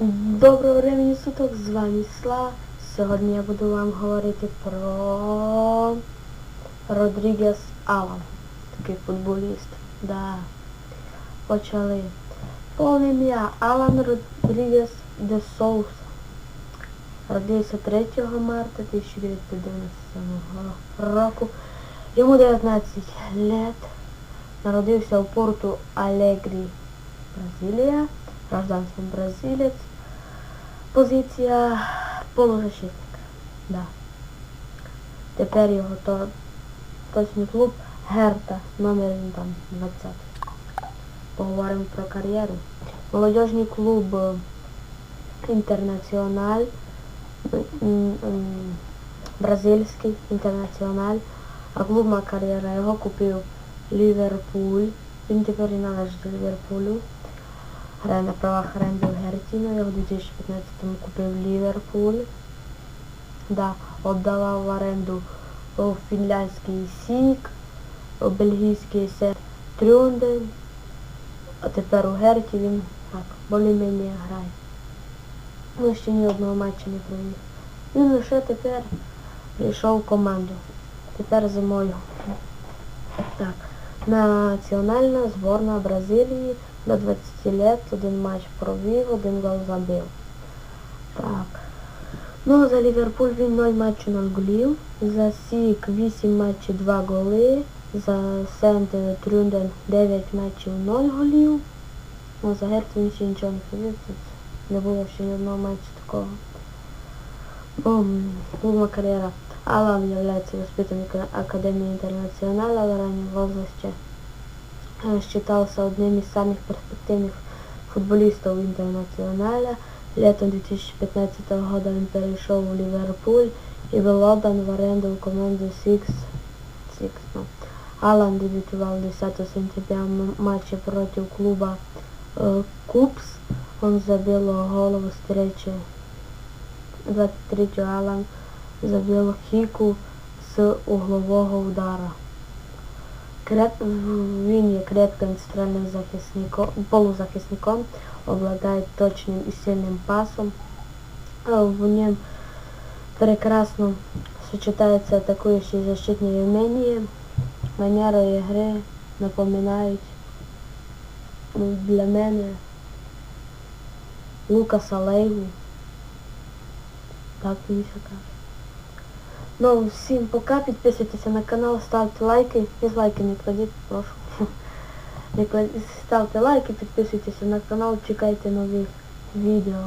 Доброго времени суток, з вами Слава. Сьогодні я буду вам говорити про Родрігес Алан. Такий футболіст. Да. Почали. Повне ім'я Алан Родрігес де Соуса. Родився 3 марта 1997 року. Йому 19 лет. Народився у порту Алегрі, Бразилія. Гражданством бразилець. Позиція полузащитник. Да. Тепер його то, точний клуб Герта, номер там 20. Поговоримо про кар'єру. Молодіжний клуб е, Інтернаціональ. Бразильський інтернаціональ. А клубна кар'єра його купив Ліверпуль. Він тепер і належить Ліверпулю. Грає на правах оренди в Гертіно, його у 2015-му купив Ліверпуль. Да, віддавав в оренду фінляндський Сік, бельгійський Сет Трюнден, а тепер у Герті він так, більш-менш грає. Ну, ще ні одного матчу не провів. Він лише тепер прийшов в команду. Тепер зимою. Так. Національна зборна Бразилії до 20 лет, один матч провів, один гол забив. Так. Ну, за Ліверпуль він 0 матчів 0 голів. За Сік 8 матчів 2 голи. За Сент Трюнден 9 матчів 0 голів. Ну, за Герт він ще нічого не провів. Не було ще ні одного матчу такого. Ну, клубна кар'єра. Алан является воспитанником Академии Интернационала в раннем возрасте. Э, Считался одним из самых перспективных футболистов Интернационаля. Летом 2015 года він перейшов у Ліверпуль і був отдан в оренду в команду Six. Six ну. Алан дебютував 10 сентября в матче против клуба э, Купс. Он забил голову в встрече 23 Алан забив хіку з углового удара. Креп... Він є крепким центральним захисником, полузахисником, обладає точним і сильним пасом. В ньому прекрасно сочетаються атакуючі і защитні вміння. Манери гри напоминають ну, для мене Лукаса Лейву. Так каже. Ну, всім пока, підписуйтеся на канал, ставте лайки. Дизлайки не кладіть, прошу. Ставте лайки, підписуйтеся на канал, чекайте нових відео.